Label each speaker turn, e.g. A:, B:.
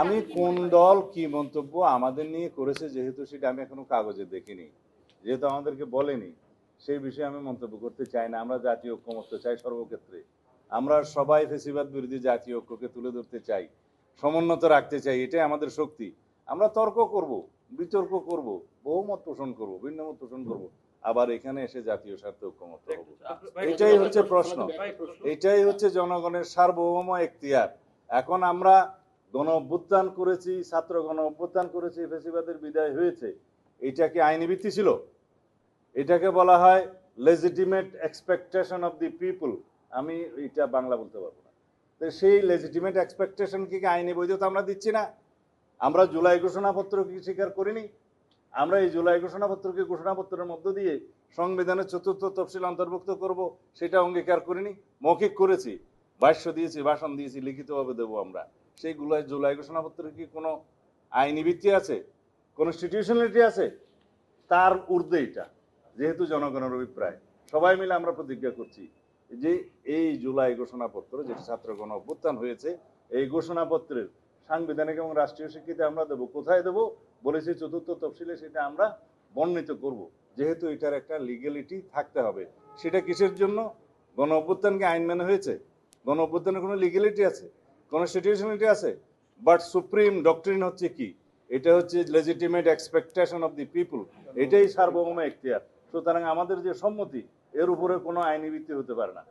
A: আমি কোন দল কি মন্তব্য আমাদের নিয়ে করেছে যেহেতু সেটা আমি এখনও কাগজে দেখিনি। যেহেতু আমাদেরকে বলেনি সেই বিষয়ে আমি মন্তব্য করতে চাই না। আমরা জাতীয় ঐক্যমত্য চাই সর্বক্ষেত্রে। আমরা সবাই ফেসিবাদ বিরোধী জাতীয় ঐক্যকে তুলে ধরতে চাই সমুন্নত রাখতে চাই এটাই আমাদের শক্তি। আমরা তর্ক করব বিতর্ক করব বহুমত পোষণ করব ভিন্নমত পোষণ করব আবার এখানে এসে জাতীয় স্বার্থে ঐক্যমত্য হব এটাই হচ্ছে প্রশ্ন। এটাই হচ্ছে জনগণের সার্বভৌম এখতিয়ার। এখন আমরা গণ অভ্যুত্থান করেছি, ছাত্র গণ অভ্যুত্থান করেছি, ফেসিবাদের বিদায় হয়েছে, এটা কি আইনি ভিত্তি ছিল? এটাকে বলা হয় legitimate expectation of the people আমি এটা বাংলা বলতে পারব না। তো সেই লেজিটিমেট এক্সপেকটেশন কি আইনি বৈধতা আমরা দিচ্ছি না? আমরা জুলাই ঘোষণাপত্র কি স্বীকার করিনি। আমরা এই জুলাই ঘোষণাপত্রকে ঘোষণাপত্রের মধ্য দিয়ে সংবিধানের চতুর্থ তফসিল অন্তর্ভুক্ত করব, সেটা অঙ্গীকার করিনি। মৌখিক করেছি, ভাষ্য দিয়েছি, ভাষণ দিয়েছি, লিখিতভাবে দেবো আমরা। সেইগুলো জুলাই ঘোষণাপত্রে কি কোনো আইনি ভিত্তি আছে? কনস্টিটিউশনালিটি আছে? তার ঊর্ধ্বে এটা, যেহেতু জনগণের অভিপ্রায়। সবাই মিলে আমরা প্রতিজ্ঞা করছি যে এই জুলাই ঘোষণাপত্র যেটা ছাত্র গণ অভ্যুত্থান হয়েছে, এই ঘোষণাপত্রের সাংবিধানিক এবং রাষ্ট্রীয় স্বীকৃতি আমরা দেবো, কোথায় দেবো? বলেছি চতুর্থ তফসিলে সেটা আমরা বর্ণিত করব। যেহেতু এটার একটা লিগ্যালিটি থাকতে হবে। সেটা কিসের জন্য? গণ অভ্যুত্থানকে আইন মেনে হয়েছে? গণ অভ্যুত্থানের কোনো লিগ্যালিটি আছে? কনস্টিটিউশনালিটি আছে বাট সুপ্রিম ডক্টরিন হচ্ছে কি? এটা হচ্ছে legitimate expectation of the people এটাই সার্বভৌম এখতিয়ার। সুতরাং আমাদের যে সম্মতি, এর উপরে কোনো আইনি ভিত্তি হতে পারে না।